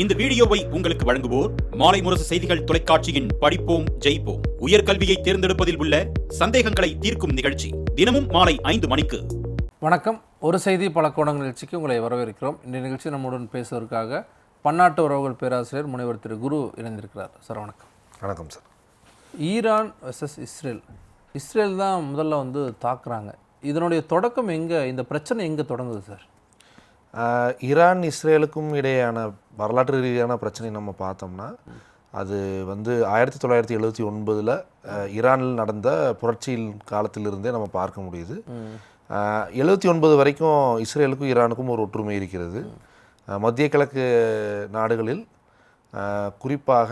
இந்த வீடியோவை உங்களுக்கு வழங்குவோர் மாலை முரசு செய்திகள் தொலைக்காட்சியின் படிப்போம் ஜெயிப்போம். உயர்கல்வியை தேர்ந்தெடுப்பதில் உள்ள சந்தேகங்களை தீர்க்கும் நிகழ்ச்சி தினமும் மாலை ஐந்து மணிக்கு. வணக்கம். ஒரு செய்தி பல கோணங்கள் நிகழ்ச்சிக்கு உங்களை வரவேற்கிறோம். இந்த நிகழ்ச்சி நம்முடன் பேசுவதற்காக பன்னாட்டு உறவுகள் பேராசிரியர் முனைவர் திரு குரு இணைந்திருக்கிறார். சார் வணக்கம். வணக்கம் sir. Iran versus Israel. Israel தான் முதல்ல வந்து தாக்குறாங்க. இதனுடைய தொடக்கம் எங்கே இந்த பிரச்சனை எங்கே தொடங்குது சார்? ஈரான் இஸ்ரேலுக்கும் இடையேயான வரலாற்று ரீதியான பிரச்சனை நம்ம பார்த்தோம்னா அது வந்து ஆயிரத்தி தொள்ளாயிரத்தி எழுபத்தி ஒன்பதில் ஈரானில் நடந்த புரட்சியின் காலத்திலிருந்தே நம்ம பார்க்க முடியுது. எழுபத்தி ஒன்பது வரைக்கும் இஸ்ரேலுக்கும் ஈரானுக்கும் ஒரு ஒற்றுமை இருக்கிறது. மத்திய கிழக்கு நாடுகளில் குறிப்பாக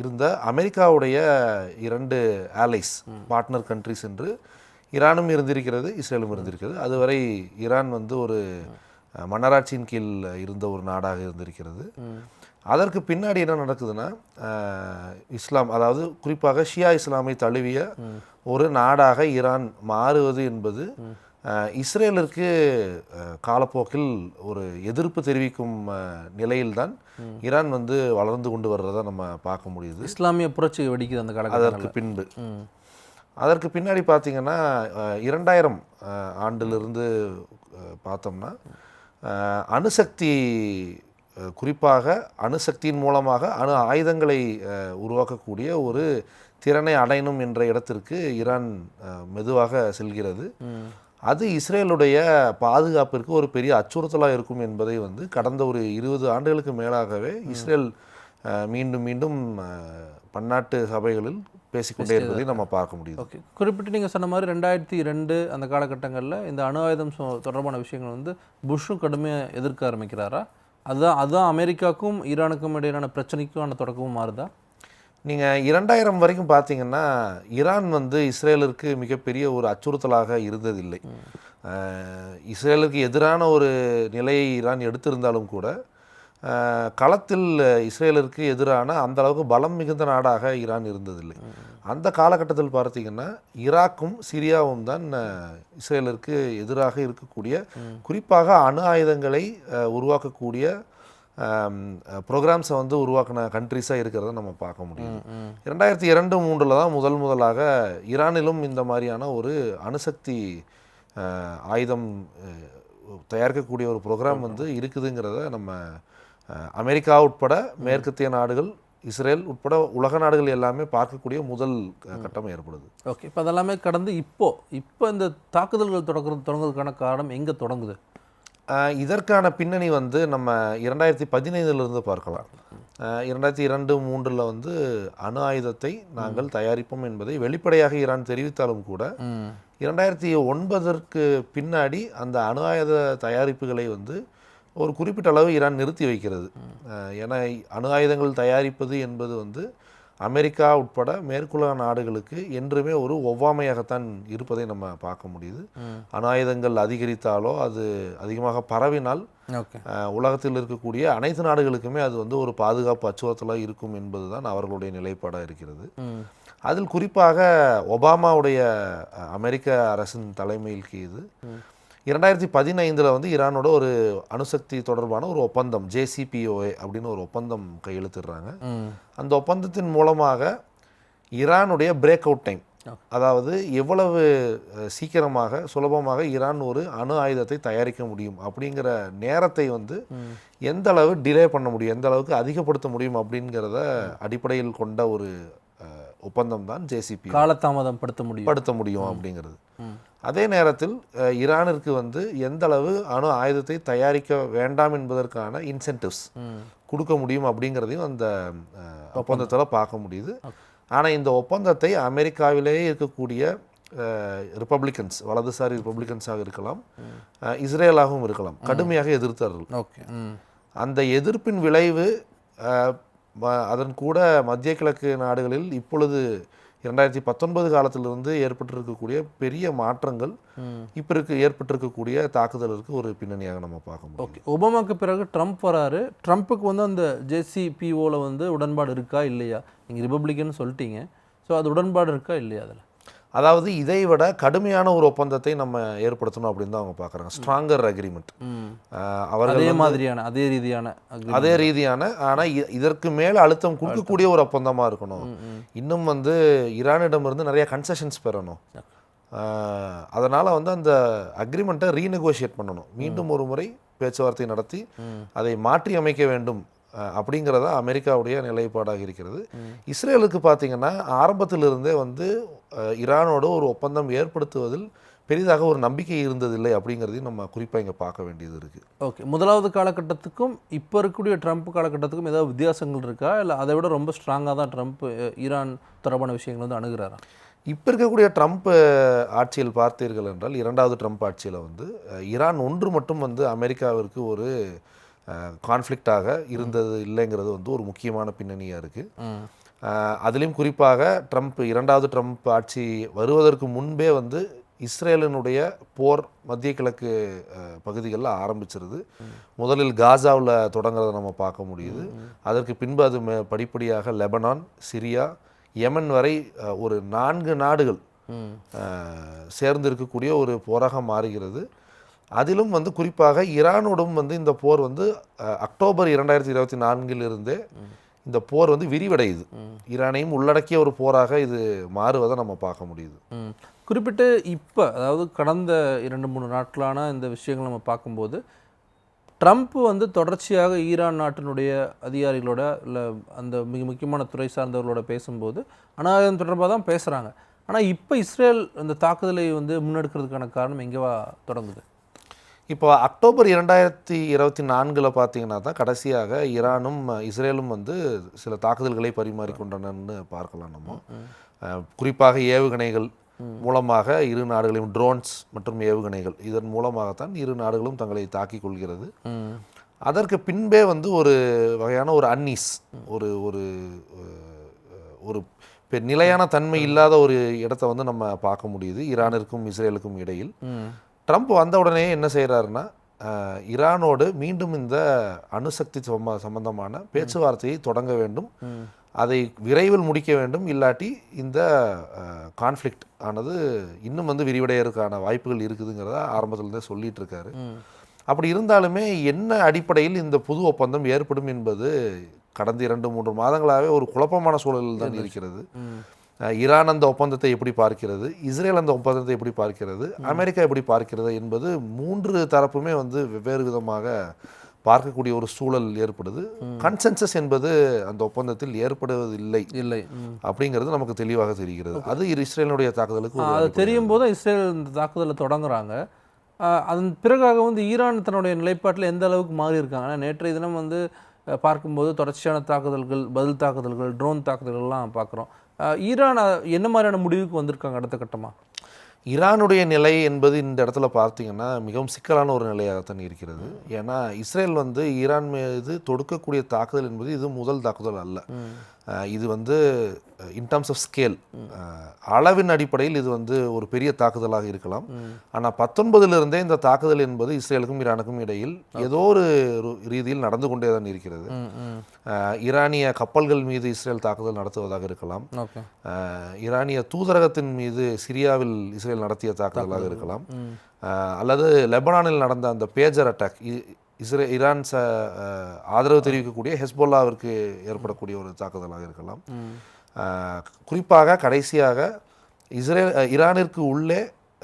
இருந்த அமெரிக்காவுடைய இரண்டு ஆலைஸ் பார்ட்னர் கண்ட்ரிஸ் என்று ஈரானும் இருந்திருக்கிறது இஸ்ரேலும் இருந்திருக்கிறது. அதுவரை ஈரான் வந்து ஒரு மன்னராட்சியின் கீழ் இருந்த ஒரு நாடாக இருந்திருக்கிறது. அதற்கு பின்னாடி என்ன நடக்குதுன்னா இஸ்லாம் அதாவது குறிப்பாக ஷியா இஸ்லாமை தழுவிய ஒரு நாடாக ஈரான் மாறுவது என்பது இஸ்ரேலிற்கு காலப்போக்கில் ஒரு எதிர்ப்பு தெரிவிக்கும் நிலையில்தான் ஈரான் வந்து வளர்ந்து கொண்டு வர்றதை நம்ம பார்க்க முடியுது. இஸ்லாமிய புரட்சி வெடிக்குது அந்த அதற்கு காலகட்டத்தில் பின்பு அதற்கு பின்னாடி பார்த்தீங்கன்னா இரண்டாயிரம் ஆண்டிலிருந்து பார்த்தோம்னா அணுசக்தி குறிப்பாக அணுசக்தியின் மூலமாக அணு ஆயுதங்களை உருவாக்கக்கூடிய ஒரு திறனை அடையணும் என்ற இடத்திற்கு ஈரான் மெதுவாக செல்கிறது. அது இஸ்ரேலுடைய பாதுகாப்பிற்கு ஒரு பெரிய அச்சுறுத்தலாக இருக்கும் என்பதை வந்து கடந்த ஒரு இருபது ஆண்டுகளுக்கு மேலாகவே இஸ்ரேல் மீண்டும் மீண்டும் பன்னாட்டு சபைகளில் பேசிக்கொண்டே இருப்பதை நம்ம பார்க்க முடியுது. ஓகே. குறிப்பிட்டு நீங்கள் சொன்ன மாதிரி ரெண்டாயிரத்தி ரெண்டு அந்த காலகட்டங்களில் இந்த அணு ஆயுதம் தொடர்பான விஷயங்கள் வந்து புஷ்ஷும் கடுமையாக எதிர்க்க ஆரம்பிக்கிறாரா? அதுதான் அதுதான் அமெரிக்காவுக்கும் ஈரானுக்கும் இடையிலான பிரச்சனைக்கான தொடக்கமும் மாறுதா? நீங்கள் இரண்டாயிரம் வரைக்கும் பார்த்தீங்கன்னா ஈரான் வந்து இஸ்ரேலுக்கு மிகப்பெரிய ஒரு அச்சுறுத்தலாக இருந்ததில்லை. இஸ்ரேலுக்கு எதிரான ஒரு நிலையை ஈரான் எடுத்திருந்தாலும் கூட களத்தில் இஸ்ரேலிற்கு எதிரான அந்த அளவுக்கு பலம் மிகுந்த நாடாக ஈரான் இருந்ததில்லை. அந்த காலகட்டத்தில் பார்த்தீங்கன்னா ஈராக்கும் சிரியாவும் தான் இஸ்ரேலிற்கு எதிராக இருக்கக்கூடிய குறிப்பாக அணு ஆயுதங்களை உருவாக்கக்கூடிய ப்ரோக்ராம்ஸை வந்து உருவாக்கின கண்ட்ரிஸாக இருக்கிறத நம்ம பார்க்க முடியும் இரண்டாயிரத்தி இரண்டு மூன்றில் தான் முதல் முதலாக ஈரானிலும் இந்த மாதிரியான ஒரு அணுசக்தி ஆயுதம் தயாரிக்கக்கூடிய ஒரு ப்ரோக்ராம் வந்து இருக்குதுங்கிறத நம்ம அமெரிக்கா உட்பட மேற்கத்திய நாடுகள் இஸ்ரேல் உட்பட உலக நாடுகள் எல்லாமே பார்க்கக்கூடிய முதல் கட்டம் ஏற்படுது. ஓகே இப்போ அதெல்லாமே கடந்து இப்போ இப்போ இந்த தாக்குதல்கள் தொடங்குறது தொடங்குறதுக்கான காரணம் எங்கே தொடங்குது? இதற்கான பின்னணி வந்து நம்ம இரண்டாயிரத்தி பதினைந்திலிருந்து பார்க்கலாம். இரண்டாயிரத்தி இரண்டு மூன்றில் வந்து அணு ஆயுதத்தை நாங்கள் தயாரிப்போம் என்பதை வெளிப்படையாக ஈரான் தெரிவித்தாலும் கூட இரண்டாயிரத்தி ஒன்பதற்கு பின்னாடி அந்த அணு ஆயுத தயாரிப்புகளை வந்து ஒரு குறிப்பிட்ட அளவு ஈரான் நிறுத்தி வைக்கிறது. ஏன்னா அணு ஆயுதங்கள் தயாரிப்பது என்பது வந்து அமெரிக்கா உட்பட மேற்குலக நாடுகளுக்கு என்றுமே ஒரு ஒவ்வாமையாகத்தான் இருப்பதை நம்ம பார்க்க முடியுது. அணு ஆயுதங்கள் அதிகரித்தாலோ அது அதிகமாக பரவினால் உலகத்தில் இருக்கக்கூடிய அனைத்து நாடுகளுக்குமே அது வந்து ஒரு பாதுகாப்பு அச்சுறுத்தலாக இருக்கும் என்பதுதான் அவர்களுடைய நிலைப்பாடாக இருக்கிறது. அதில் குறிப்பாக ஒபாமாவுடைய அமெரிக்க அரசின் தலைமையில் கீது இரண்டாயிரத்தி பதினைந்தில் வந்து ஈரானோட ஒரு அணுசக்தி தொடர்பான ஒரு ஒப்பந்தம் ஜேசிபிஓஏ அப்படின்னு ஒரு ஒப்பந்தம் கையெழுத்திடுறாங்க. அந்த ஒப்பந்தத்தின் மூலமாக ஈரானுடைய பிரேக் அவுட் டைம் அதாவது எவ்வளவு சீக்கிரமாக சுலபமாக ஈரான் ஒரு அணு ஆயுதத்தை தயாரிக்க முடியும் அப்படிங்கிற நேரத்தை வந்து எந்த அளவு டிலே பண்ண முடியும் எந்த அளவுக்கு அதிகப்படுத்த முடியும் அப்படிங்கிறத அடிப்படையில் கொண்ட ஒரு ஒப்பந்தம் தான் ஜேசிபி காலதாமதம் படுத்த முடியும். படுத்த முடியும் அப்படிங்கிறது. அதே நேரத்தில் ஈரானிற்கு வந்து எந்த அளவு அணு ஆயுதத்தை தயாரிக்க வேண்டாம் என்பதற்கான இன்சென்டிவ்ஸ் கொடுக்க முடியும் அப்படிங்கிறதையும் அந்த ஒப்பந்தத்தில் பார்க்க முடியுது. ஆனால் இந்த ஒப்பந்தத்தை அமெரிக்காவிலேயே இருக்கக்கூடிய ரிப்பப்ளிகன்ஸ் வலதுசாரி ரிப்பப்ளிகன்ஸாக இருக்கலாம் இஸ்ரேலாகவும் இருக்கலாம் கடுமையாக எதிர்த்தார்கள். ஓகே. அந்த எதிர்ப்பின் விளைவு அதன் கூட மத்திய கிழக்கு நாடுகளில் இப்பொழுது இரண்டாயிரத்தி பத்தொன்பது காலத்திலிருந்து ஏற்பட்டிருக்கக்கூடிய பெரிய மாற்றங்கள் இப்போ இருக்க ஏற்பட்டிருக்கக்கூடிய தாக்குதலுக்கு ஒரு பின்னணியாக நம்ம பார்க்க முடியும். ஓகே ஒபாமாக்கு பிறகு ட்ரம்ப் வராரு. ட்ரம்ப்புக்கு வந்து அந்த ஜேசிபிஓவில் வந்து உடன்பாடு இருக்கா இல்லையா? நீங்கள் ரிப்பப்ளிகன் சொல்லிட்டீங்க. ஸோ அது உடன்பாடு இருக்கா இல்லையா அதில்? அதாவது இதை விட கடுமையான ஒரு ஒப்பந்தத்தை நம்ம ஏற்படுத்தணும் அப்படின்னு தான் அவங்க பார்க்குறாங்க. Stronger agreement. அவர்கள் அதே மாதிரியான அதே ரீதியான. அதே ரீதியான ஆனால் இதற்கு மேலே அழுத்தம் கொடுக்கக்கூடிய ஒரு ஒப்பந்தமாக இருக்கணும். இன்னும் வந்து ஈரானிடமிருந்து நிறைய கன்செஷன்ஸ் பெறணும். அதனால் வந்து அந்த அக்ரிமெண்ட்டை ரீநெகோஷியேட் பண்ணணும். மீண்டும் ஒரு முறை பேச்சுவார்த்தை நடத்தி. அதை மாற்றி அமைக்க வேண்டும். அப்படிங்கிறதா அமெரிக்காவுடைய நிலைப்பாடாக இருக்கிறது. இஸ்ரேலுக்கு பார்த்தீங்கன்னா ஆரம்பத்திலிருந்தே வந்து ஈரானோடு ஒரு ஒப்பந்தம் ஏற்படுத்துவதில் பெரிதாக ஒரு நம்பிக்கை இருந்ததில்லை அப்படிங்கிறதையும் நம்ம குறிப்பாக இங்கே பார்க்க வேண்டியது இருக்குது ஓகே. முதலாவது காலகட்டத்துக்கும் இப்போ இருக்கக்கூடிய ட்ரம்ப் காலகட்டத்துக்கும் ஏதாவது வித்தியாசங்கள் இருக்கா? இல்லை அதை விட ரொம்ப ஸ்ட்ராங்காக தான் ட்ரம்ப் ஈரான் தொடர்பான விஷயங்கள் வந்து அணுகுறாரா? இப்போ இருக்கக்கூடிய ட்ரம்ப் ஆட்சியில் பார்த்தீர்கள் என்றால் இரண்டாவது ட்ரம்ப் ஆட்சியில் வந்து ஈரான் ஒன்று மட்டும் வந்து அமெரிக்காவிற்கு ஒரு கான்ஃப்ளிக்டாக இருந்தது இல்லைங்கிறது வந்து ஒரு முக்கியமான பின்னணியாக இருக்குது அதுலேயும் குறிப்பாக ட்ரம்ப் இரண்டாவது ட்ரம்ப் ஆட்சி வருவதற்கு முன்பே வந்து இஸ்ரேலினுடைய போர் மத்திய கிழக்கு பகுதிகளில் ஆரம்பிச்சிருது. முதலில் காசாவில் தொடங்குறத நம்ம பார்க்க முடியுது. அதற்கு பின்பு அது மே- படிப்படியாக லெபனான் சிரியா யெமன் வரை ஒரு நான்கு நாடுகள் சேர்ந்து இருக்கக்கூடிய ஒரு போராக மாறுகிறது. அதிலும் வந்து குறிப்பாக ஈரானோடும் வந்து இந்த போர் வந்து அக்டோபர் இரண்டாயிரத்தி இருபத்தி நான்கிலிருந்தே இந்த போர் வந்து விரிவடையுது. ஈரானையும் உள்ளடக்கிய ஒரு போராக இது மாறுவதை நம்ம பார்க்க முடியுது. குறிப்பிட்டு இப்போ அதாவது கடந்த இரண்டு மூணு நாட்களான இந்த விஷயங்கள் நம்ம பார்க்கும்போது ட்ரம்ப் வந்து தொடர்ச்சியாக ஈரான் நாட்டினுடைய அதிகாரிகளோட இல்லை அந்த மிக முக்கியமான துறை சார்ந்தவர்களோட பேசும்போது அனாயுதம் தொடர்பாக தான் பேசுகிறாங்க ஆனால் இப்போ இஸ்ரேல் இந்த தாக்குதலை வந்து முன்னெடுக்கிறதுக்கான காரணம் எங்கேவா தொடங்குது? இப்போ அக்டோபர் இரண்டாயிரத்தி இருபத்தி நான்கில் பார்த்தீங்கன்னா தான் கடைசியாக ஈரானும் இஸ்ரேலும் வந்து சில தாக்குதல்களை பரிமாறிக்கொண்டனன்னு பார்க்கலாம் நம்ம. குறிப்பாக ஏவுகணைகள் மூலமாக இரு நாடுகளையும் ட்ரோன்ஸ் மற்றும் ஏவுகணைகள் இதன் மூலமாகத்தான் இரு நாடுகளும் தங்களை தாக்கிக் கொள்கிறது. அதற்கு பின்பே வந்து ஒரு வகையான ஒரு அன்னீஸ் ஒரு ஒரு ஒரு பெ- நிலையான தன்மை இல்லாத ஒரு இடத்த வந்து நம்ம பார்க்க முடியுது ஈரானிற்கும் இஸ்ரேலுக்கும் இடையில். ட்ரம்ப் வந்த உடனே என்ன செய்கிறாருன்னா ஈரானோடு மீண்டும் இந்த அணுசக்தி சம்ம சம்பந்தமான பேச்சுவார்த்தையை தொடங்க வேண்டும். அதை விரைவில் முடிக்க வேண்டும். இல்லாட்டி இந்த கான்ஃப்ளிக்ட் ஆனது இன்னும் வந்து விரிவடையறதுக்கான வாய்ப்புகள் இருக்குதுங்கிறத ஆரம்பத்திலிருந்தே சொல்லிட்டு இருக்காரு அப்படி இருந்தாலுமே என்ன அடிப்படையில் இந்த புது ஒப்பந்தம் ஏற்படும் என்பது கடந்த இரண்டு மூன்று மாதங்களாகவே ஒரு குழப்பமான சூழலில் தான் இருக்கிறது. ஈரான் அந்த ஒப்பந்தத்தை எப்படி பார்க்கிறது இஸ்ரேல் அந்த ஒப்பந்தத்தை எப்படி பார்க்கிறது அமெரிக்கா எப்படி பார்க்கிறது என்பது மூன்று தரப்புமே வந்து வெவ்வேறு விதமாக பார்க்கக்கூடிய ஒரு சூழல் ஏற்படுது. கன்சென்சஸ் என்பது அந்த ஒப்பந்தத்தில் ஏற்படுவதில்லை இல்லை. அப்படிங்கிறது நமக்கு தெளிவாக தெரிகிறது. அது இஸ்ரேலினுடைய தாக்குதலுக்கு அது. தெரியும் போது இஸ்ரேல் இந்த தாக்குதலை தொடங்குறாங்க. அதன் பிறகாக வந்து ஈரான் தன்னுடைய நிலைப்பாட்டில் எந்த அளவுக்கு மாறி இருக்காங்க நேற்றைய தினம் வந்து பார்க்கும்போது தொடர்ச்சியான தாக்குதல்கள் பதில் தாக்குதல்கள் ட்ரோன் தாக்குதல்கள்லாம் பார்க்குறோம். ஈரான் என்ன மாதிரியான முடிவுக்கு வந்திருக்காங்க அடுத்த கட்டமாக ஈரானுடைய நிலை என்பது இந்த இடத்துல பார்த்தீங்கன்னா மிகவும் சிக்கலான ஒரு நிலையாகத்தான் இருக்கிறது. ஏன்னா இஸ்ரேல் வந்து ஈரான் மீது தொடுக்கக்கூடிய தாக்குதல் என்பது இது முதல் தாக்குதல் அல்ல. இது வந்து இன் டர்ம்ஸ் ஆஃப் ஸ்கேல் அளவின் அடிப்படையில் இது வந்து ஒரு பெரிய தாக்குதலாக இருக்கலாம். ஆனால் பத்தொன்பதிலிருந்தே இந்த தாக்குதல் என்பது இஸ்ரேலுக்கும் ஈரானுக்கும் இடையில் ஏதோ ஒரு ரீதியில் நடந்து கொண்டே தான் இருக்கிறது. ஈரானிய கப்பல்கள் மீது இஸ்ரேல் தாக்குதல் நடத்துவதாக இருக்கலாம். ஈரானிய தூதரகத்தின் மீது சிரியாவில் இஸ்ரேல் நடத்திய தாக்குதலாக இருக்கலாம். அல்லது லெபனானில் நடந்த அந்த பேஜர் அட்டாக் இஸ்ரே ஈரான் ச ஆதரவு தெரிவிக்கக்கூடிய ஹெஸ்போல்லாவிற்கு ஏற்படக்கூடிய ஒரு தாக்குதலாக இருக்கலாம். குறிப்பாக கடைசியாக இஸ்ரேல் ஈரானிற்கு உள்ளே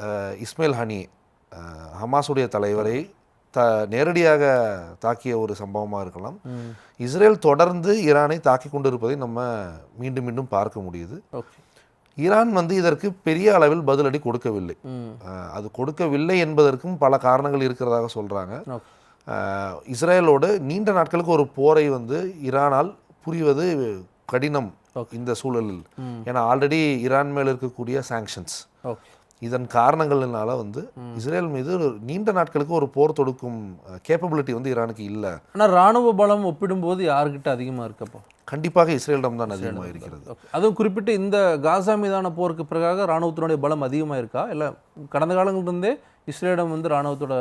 அஹ் இஸ்மாயில் ஹனி ஹமாஸுடைய தலைவரை த நேரடியாக தாக்கிய ஒரு சம்பவமாக இருக்கலாம். இஸ்ரேல் தொடர்ந்து ஈரானை தாக்கி கொண்டிருப்பதை நம்ம மீண்டும் மீண்டும் பார்க்க முடியுது. ஈரான் வந்து இதற்கு பெரிய அளவில் பதிலடி கொடுக்கவில்லை. அது கொடுக்கவில்லை என்பதற்கும் பல காரணங்கள் இருக்கிறதாக சொல்கிறாங்க இஸ்ரேலோடு நீண்ட நாட்களுக்கு ஒரு போரை வந்து ஈரானால் புரிவது கடினம் இந்த சூழலில். ஏன்னா ஆல்ரெடி ஈரான் மேல் இருக்கக்கூடிய சாங்ஷன்ஸ் இதன் காரணங்களினால வந்து இஸ்ரேல் மீது நீண்ட நாட்களுக்கு ஒரு போர் தொடுக்கும் கேப்பபிலிட்டி வந்து ஈரானுக்கு இல்லை. ஆனால் ராணுவ பலம் ஒப்பிடும்போது யாருக்கிட்ட அதிகமாக இருக்கப்போ கண்டிப்பாக இஸ்ரேலிடம் தான் அதிகமாக இருக்கிறது. அதுவும் குறிப்பிட்டு இந்த காசா மீதான போருக்கு பிறகாக ராணுவத்தினுடைய பலம் அதிகமாக இருக்கா? இல்லை கடந்த காலங்களிலிருந்தே இஸ்ரேலிடம் வந்து ராணுவத்தோட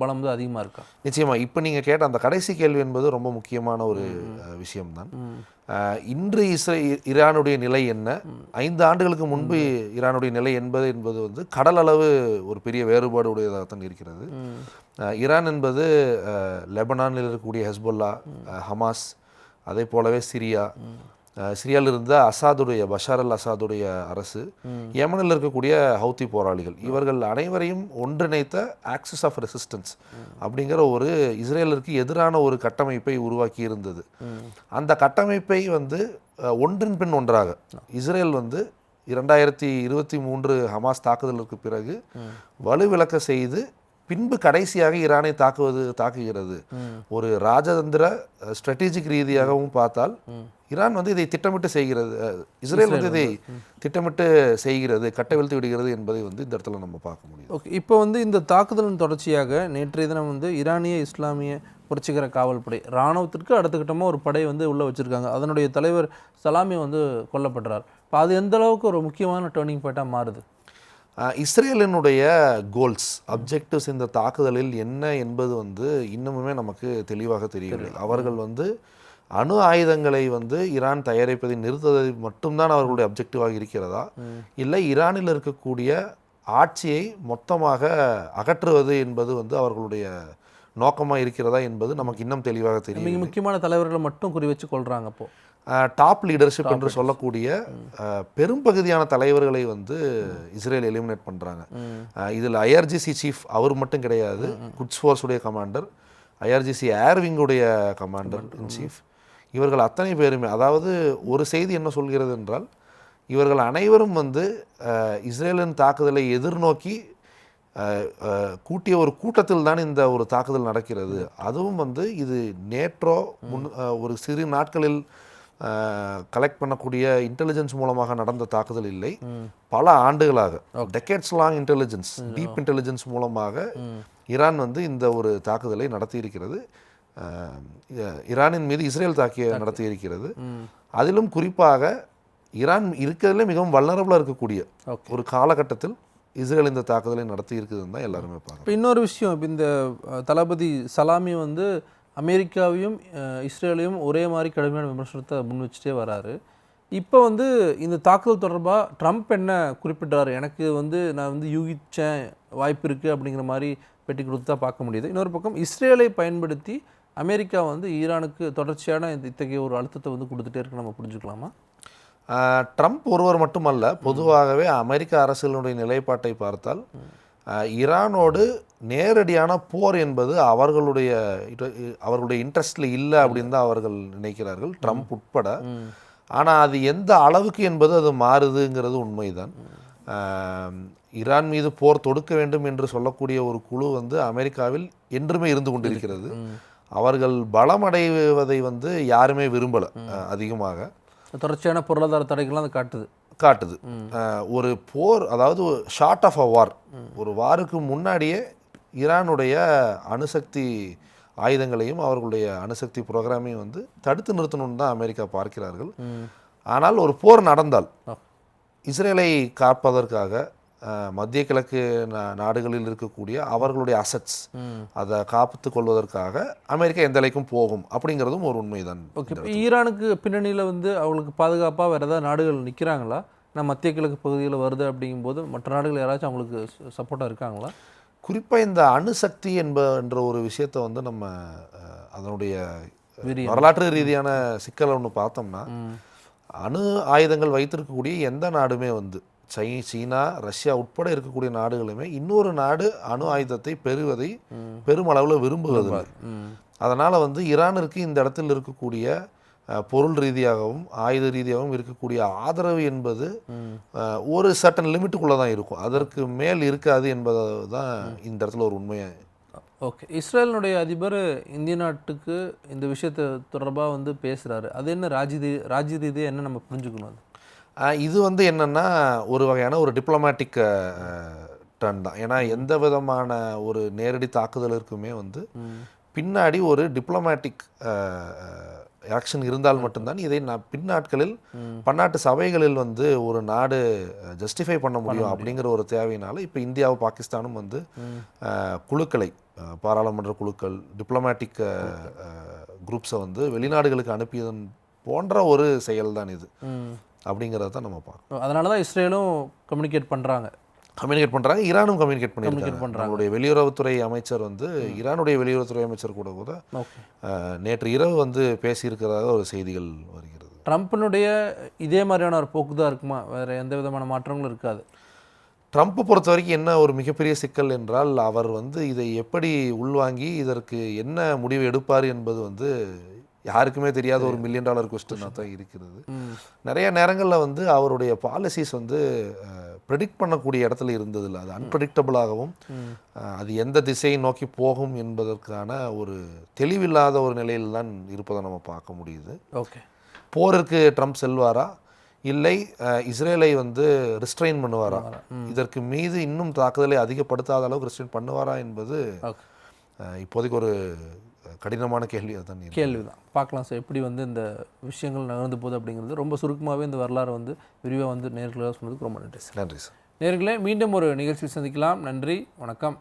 பலம் வந்து அதிகமாக இருக்கா? நிச்சயமா. இப்போ நீங்க கேட்ட அந்த கடைசி கேள்வி என்பது ரொம்ப முக்கியமான ஒரு விஷயம்தான். இன்று இஸ்ரே ஈரானுடைய நிலை என்ன? ஐந்து ஆண்டுகளுக்கு முன்பு ஈரானுடைய நிலை என்பது என்பது வந்து கடல் அளவு ஒரு பெரிய வேறுபாடு உடையதாகத்தான் இருக்கிறது ஈரான் என்பது லெபனானில் இருக்கக்கூடிய ஹெஸ்பொல்லா ஹமாஸ் அதே போலவே சிரியா சிரியாவில் இருந்த அசாதுடைய பஷார் அல் அசாதுடைய அரசு யமனில் இருக்கக்கூடிய ஹவுத்தி போராளிகள் இவர்கள் அனைவரையும் ஒன்றிணைத்த ஆக்சிஸ் ஆஃப் ரெசிஸ்டன்ஸ் அப்படிங்கிற ஒரு இஸ்ரேலருக்கு எதிரான ஒரு கட்டமைப்பை உருவாக்கி இருந்தது. அந்த கட்டமைப்பை வந்து ஒன்றின் பின் ஒன்றாக இஸ்ரேல் வந்து இரண்டாயிரத்தி இருபத்தி மூன்று ஹமாஸ் தாக்குதலுக்கு பிறகு வலுவிளக்க செய்து பின்பு கடைசியாக ஈரானை தாக்குவது தாக்குகிறது. ஒரு ராஜதந்திர ஸ்ட்ராட்டஜிக் ரீதியாகவும் பார்த்தால் ஈரான் வந்து இதை திட்டமிட்டு செய்கிறது இஸ்ரேல் வந்து இதை திட்டமிட்டு செய்கிறது கட்டவிழ்த்து விடுகிறது என்பதை வந்து இந்த இடத்துல நம்ம பார்க்க முடியும். ஓகே இப்போ வந்து இந்த தாக்குதலின் தொடர்ச்சியாக நேற்றைய தினம் வந்து ஈரானிய இஸ்லாமிய புரட்சிகர காவல்படை இராணுவத்திற்கு அடுத்த கட்டமாக ஒரு படை வந்து உள்ளே வச்சுருக்காங்க. அதனுடைய தலைவர் சலாமி வந்து கொல்லப்படுறார். இப்போ அது எந்த அளவுக்கு ஒரு முக்கியமான டேர்னிங் பாயிண்டாக மாறுது? இஸ்ரேலினுடைய கோல்ஸ் அப்ஜெக்டிவ்ஸ் இந்த தாக்குதலில் என்ன என்பது வந்து இன்னமுமே நமக்கு தெளிவாக தெரியவில்லை அவர்கள் வந்து அணு ஆயுதங்களை வந்து ஈரான் தயாரிப்பதை நிறுத்துவதை மட்டும்தான் அவர்களுடைய அப்ஜெக்டிவாக இருக்கிறதா? இல்லை ஈரானில் இருக்கக்கூடிய ஆட்சியை மொத்தமாக அகற்றுவது என்பது வந்து அவர்களுடைய நோக்கமாக இருக்கிறதா என்பது நமக்கு இன்னும் தெளிவாக மிக தெரியும் முக்கியமான தலைவர்களை மட்டும் குறி வச்சு கொள்றாங்க அப்போ. டாப் லீடர்ஷிப் என்று சொல்லக்கூடிய பெரும்பகுதியான தலைவர்களை வந்து இஸ்ரேல் எலிமினேட் பண்ணுறாங்க இதில் ஐஆர்ஜிசி சீஃப் அவர் மட்டும் கிடையாது குட்ஸ் ஃபோர்ஸுடைய கமாண்டர் ஐஆர்ஜிசி ஏர்விங்குடைய கமாண்டர் இன் சீஃப் இவர்கள் அத்தனை பேருமே அதாவது ஒரு செய்தி என்ன சொல்கிறது என்றால் இவர்கள் அனைவரும் வந்து இஸ்ரேலின் தாக்குதலை எதிர்நோக்கி கூட்டிய ஒரு கூட்டத்தில் தான் இந்த ஒரு தாக்குதல் நடக்கிறது. அதுவும் வந்து இது நேற்றோ முன் ஒரு சிறு நாட்களில் கலெக்ட் பண்ணக்கூடிய இன்டெலிஜென்ஸ் மூலமாக நடந்த தாக்குதல் இல்லை. பல ஆண்டுகளாக decades long intelligence deep intelligence மூலமாக ஈரான் வந்து இந்த ஒரு தாக்குதலை நடத்தி இருக்கிறது ஈரானின் மீது இஸ்ரேல் தாக்கிய நடத்தி இருக்கிறது அதிலும் குறிப்பாக ஈரான் இருக்கிறதுல மிகவும் வல்லரபுளாக இருக்கக்கூடிய. ஒரு காலகட்டத்தில் இஸ்ரேல் இந்த தாக்குதலை நடத்தி இருக்குதுன்னு தான் எல்லாருமே பார்க்குறோம் இப்போ இன்னொரு விஷயம் இப்போ இந்த தளபதி சலாமி வந்து அமெரிக்காவையும் இஸ்ரேலையும் ஒரே மாதிரி கடுமையான விமர்சனத்தை முன் வச்சுட்டே வராரு. இப்போ வந்து இந்த தாக்குதல் தொடர்பாக ட்ரம்ப் என்ன குறிப்பிட்டார் எனக்கு வந்து நான் வந்து யூகிச்சேன் வாய்ப்பு இருக்குது அப்படிங்கிற மாதிரி பெட்டி கொடுத்து தான் பார்க்க முடியுது. இன்னொரு பக்கம் இஸ்ரேலை பயன்படுத்தி அமெரிக்கா வந்து ஈரானுக்கு தொடர்ச்சியான இந்த இத்தகைய ஒரு அழுத்தத்தை வந்து கொடுத்துட்டே இருக்கு நம்ம புரிஞ்சுக்கலாமா? ட்ரம்ப் ஒருவர் மட்டுமல்ல பொதுவாகவே அமெரிக்க அரசியலுடைய நிலைப்பாட்டை பார்த்தால் ஈரானோடு நேரடியான போர் என்பது அவர்களுடைய அவர்களுடைய இன்ட்ரெஸ்டில் இல்லை அப்படின்னு தான் அவர்கள் நினைக்கிறார்கள் ட்ரம்ப் உட்பட. ஆனால் அது எந்த அளவுக்கு என்பது அது மாறுதுங்கிறது உண்மைதான். ஈரான் மீது போர் தொடுக்க வேண்டும் என்று சொல்லக்கூடிய ஒரு குழு வந்து அமெரிக்காவில் என்றுமே இருந்து கொண்டிருக்கிறது. அவர்கள் பலமடைவதை வந்து யாருமே விரும்பலை அதிகமாக. தொடர்ச்சியான பொருளாதார தடைகள்லாம் அது காட்டுது. காட்டுது. ஒரு போர் அதாவது ஷார்ட் ஆஃப் அ வார் ஒரு வாருக்கு முன்னாடியே ஈரானுடைய அணுசக்தி ஆயுதங்களையும் அவர்களுடைய அணுசக்தி ப்ரோக்ராமையும் வந்து தடுத்து நிறுத்தணும்னு தான் அமெரிக்கா பார்க்கிறார்கள். ஆனால் ஒரு போர் நடந்தால் இஸ்ரேலை காப்பதற்காக மத்திய கிழக்கு நாடுகளில் இருக்கக்கூடிய அவர்களுடைய அசட்ஸ் அதை காத்து கொள்வதற்காக அமெரிக்கா எந்த அளவுக்கும் போகும் அப்படிங்கிறதும் ஒரு உண்மைதான். ஓகே ஈரானுக்கு பின்னணியில் வந்து அவங்களுக்கு பாதுகாப்பாக வேறு ஏதாவது நாடுகள் நிற்கிறாங்களா நான் மத்திய கிழக்கு பகுதியில் வருது அப்படிங்கும்போது மற்ற நாடுகள் யாராச்சும் அவங்களுக்கு சப்போர்ட்டாக இருக்காங்களா? குறிப்பாக இந்த அணுசக்தி என்ப என்ற ஒரு விஷயத்தை வந்து நம்ம அதனுடைய. வரலாற்று ரீதியான சிக்கலை ஒன்று பார்த்தோம்னா அணு ஆயுதங்கள் வைத்திருக்கக்கூடிய எந்த நாடுமே வந்து சை சீனா ரஷ்யா உட்பட இருக்கக்கூடிய நாடுகளுமே இன்னொரு நாடு அணு ஆயுதத்தை பெறுவதை பெருமளவில் விரும்புவதில்லை. அதனால் வந்து ஈரானிற்கு இந்த இடத்தில் இருக்கக்கூடிய பொருள் ரீதியாகவும் ஆயுத ரீதியாகவும் இருக்கக்கூடிய ஆதரவு என்பது ஒரு சட்டன் லிமிட்டுக்குள்ளே தான் இருக்கும். அதற்கு மேல் இருக்காது என்பது தான் இந்த இடத்துல ஒரு உண்மையை ஓகே. இஸ்ரேலினுடைய அதிபர் இந்திய நாட்டுக்கு இந்த விஷயத்தை தொடர்பாக வந்து பேசுகிறாரு அது என்ன ராஜ்ய ரீ ராஜ்ய ரீதியாக என்ன நம்ம புரிஞ்சுக்கணும் அது? இது வந்து என்னன்னா ஒரு வகையான ஒரு டிப்ளமேட்டிக் டர்ன் தான். ஏன்னா எந்த விதமான ஒரு நேரடி தாக்குதலுக்குமே வந்து பின்னாடி ஒரு டிப்ளமேட்டிக் ஆக்ஷன் இருந்தால் மட்டும்தான் இதை நான் பின்னாட்களில் பன்னாட்டு சபைகளில் வந்து ஒரு நாடு ஜஸ்டிஃபை பண்ண முடியும் அப்படிங்கிற ஒரு தேவையினால இப்போ இந்தியாவும் பாகிஸ்தானும் வந்து குழுக்களை பாராளுமன்ற குழுக்கள் டிப்ளமேட்டிக் குரூப்ஸை வந்து வெளிநாடுகளுக்கு அனுப்பியதன் போன்ற ஒரு செயல் தான் இது அப்படிங்கிறத தான் நம்ம பார்க்கணும். அதனால தான் இஸ்ரேலும் கம்யூனிகேட் பண்ணுறாங்க கம்யூனிகேட் பண்ணுறாங்க ஈரானும் கம்யூனிகேட் பண்ணியிருக்காங்க. நம்மளுடைய வெளியுறவுத்துறை அமைச்சர் வந்து ஈரானுடைய வெளியுறவுத்துறை அமைச்சர் கூட கூட நேற்று இரவு வந்து பேசியிருக்கிறதாக ஒரு செய்திகள் வருகிறது. ட்ரம்ப்பினுடைய இதே மாதிரியான ஒரு போக்கு தான் இருக்குமா? வேறு எந்த விதமான மாற்றங்களும் இருக்காது. ட்ரம்ப் பொறுத்த வரைக்கும் என்ன ஒரு மிகப்பெரிய சிக்கல் என்றால் அவர் வந்து இதை எப்படி உள்வாங்கி இதற்கு என்ன முடிவு எடுப்பார் என்பது வந்து யாருக்குமே தெரியாத ஒரு மில்லியன் டாலர் கொஸ்டினாக தான் இருக்கிறது. நிறைய நேரங்களில் வந்து அவருடைய பாலிசிஸ் வந்து ப்ரெடிக்ட் பண்ணக்கூடிய இடத்துல இருந்ததில்லை. அது அன்பிரடிக்டபிளாகவும் அது எந்த திசையை நோக்கி போகும் என்பதற்கான ஒரு தெளிவில்லாத ஒரு நிலையில் தான் இருப்பதை நம்ம பார்க்க முடியுது. ஓகே. போருக்கு ட்ரம்ப் செல்வாரா? இல்லை இஸ்ரேலை வந்து ரிஸ்ட்ரெயின் பண்ணுவாரா? இதற்கு மீது இன்னும் தாக்குதலை அதிகப்படுத்தாத அளவுக்கு ரிஸ்ட்ரெயின் பண்ணுவாரா என்பது இப்போதைக்கு ஒரு கடினமான கேள்வியாக தான் இருக்கு. கேள்வி தான். பார்க்கலாம் சார் எப்படி வந்து இந்த விஷயங்கள் நகர்ந்து போகுது அப்படிங்கிறது. ரொம்ப சுருக்கமாகவே இந்த வரலாறு வந்து விரிவாக வந்து நேர்களாக சொன்னதுக்கு ரொம்ப நன்றி சார். நன்றி சார். நேர்களே மீண்டும் ஒரு நிகழ்ச்சியில் சந்திக்கலாம். நன்றி வணக்கம்.